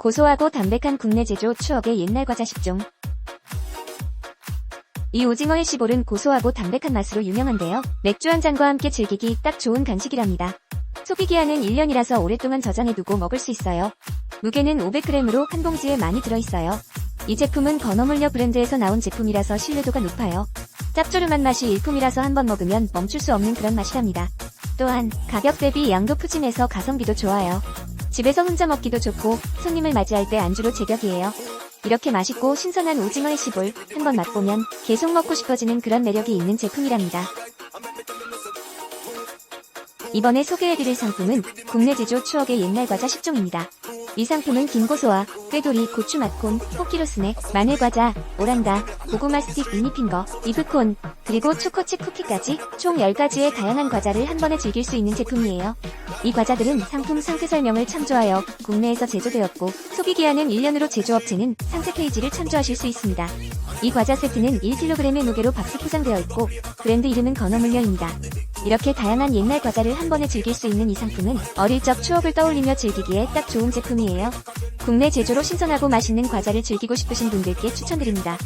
고소하고 담백한 국내 제조 추억의 옛날 과자 10종. 이 오징어의 시볼은 고소하고 담백한 맛으로 유명한데요. 맥주 한 잔과 함께 즐기기 딱 좋은 간식이랍니다. 소비기한은 1년이라서 오랫동안 저장해두고 먹을 수 있어요. 무게는 500g으로 한 봉지에 많이 들어있어요. 이 제품은 건어물려 브랜드에서 나온 제품이라서 신뢰도가 높아요. 짭조름한 맛이 일품이라서 한번 먹으면 멈출 수 없는 그런 맛이랍니다. 또한 가격 대비 양도 푸짐해서 가성비도 좋아요. 집에서 혼자 먹기도 좋고 손님을 맞이할 때 안주로 제격이에요. 이렇게 맛있고 신선한 오징어의 시볼 한 번 맛보면 계속 먹고 싶어지는 그런 매력이 있는 제품이랍니다. 이번에 소개해드릴 상품은 국내 제조 추억의 옛날 과자 10종입니다. 이 상품은 김고소와 꾀돌이, 고추 맛콘, 호키로 스낵, 마늘 과자, 오란다, 고구마 스틱 미니핑거, 이브콘, 그리고 초코칩 쿠키까지 총 10가지의 다양한 과자를 한 번에 즐길 수 있는 제품이에요. 이 과자들은 상품 상세 설명을 참조하여 국내에서 제조되었고 소비기한은 1년으로 제조업체는 상세 페이지를 참조하실 수 있습니다. 이 과자 세트는 1kg의 무게로 박스 포장되어 있고 브랜드 이름은 건어물려입니다. 이렇게 다양한 옛날 과자를 한 번에 즐길 수 있는 이 상품은 어릴 적 추억을 떠올리며 즐기기에 딱 좋은 제품이에요. 국내 제조로 신선하고 맛있는 과자를 즐기고 싶으신 분들께 추천드립니다.